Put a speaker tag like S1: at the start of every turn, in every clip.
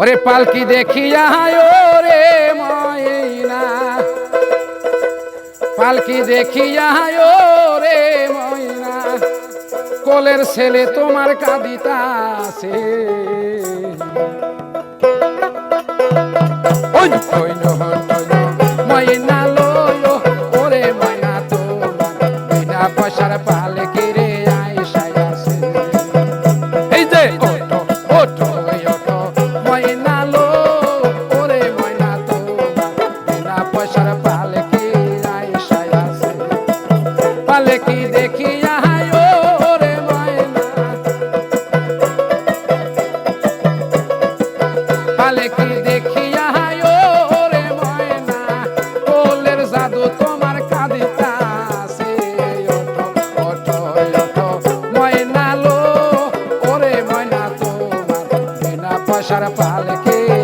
S1: ওরে পালকি দেখিয়া রে ময়না। পালকি দেখিয়া রে ময়না। কোলের ছেলে তোমার কাঁদিতাছে। ওই টইন টইন ময়না লয়ো ওরে ময়না তোমার বিনা পয়সার পালকি পালকি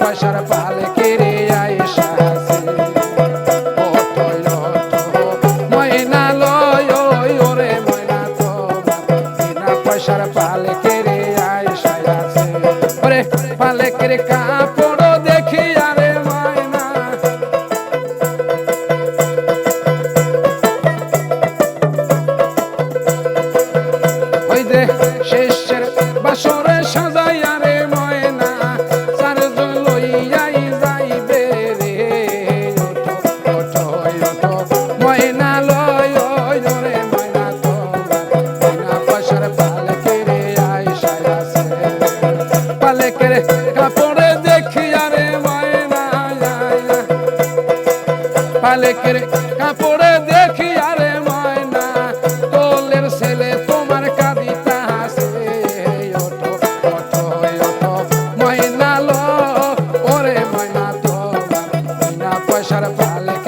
S1: পয়সার পালকে রে ওঠো ওঠো ময়না লয় ওরে ময়না তোমার বিনা পয়সার পালকে রে আইসা আছে ওরে পালকের কাপড় পালকের কাপড়ে দেখি, আরে ময়না, তোলের ছেলে তোমার কাঁদিতা হাসে। ওঠো ওঠো ওঠো, ময়না লো, ওরে ময়না, তোমার বিনা পয়সার পালকে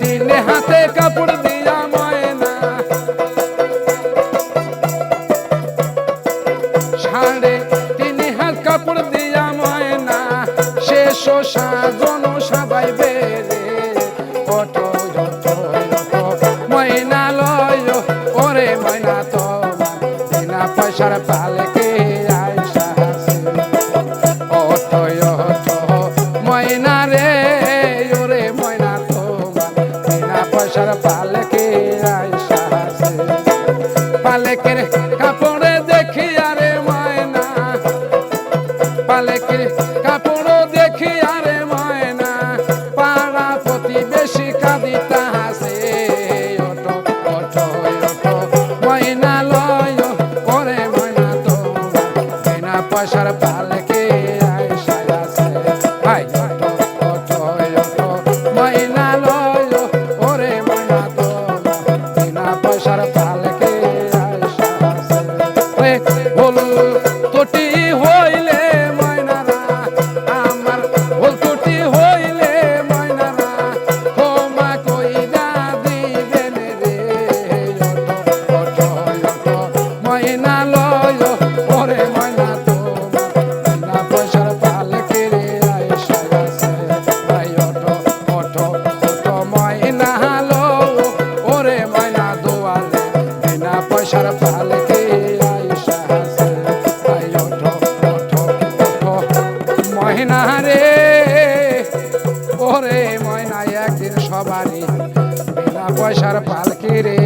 S1: তিন হাতে কাপড় দিয়া ময়না। সাড়ে তিন হাত কাপড় দিয়া ময়না। শেষ সাজন রে ওঠো ওঠো ওঠো ময়না লয়, ওরে ময়না তোমার। বিনা পয়সার পালকে আইসা রে Paleque, capô ময়না রে। ওরে ময়না একদিন সবারই বিনা পয়সার পালকি রে।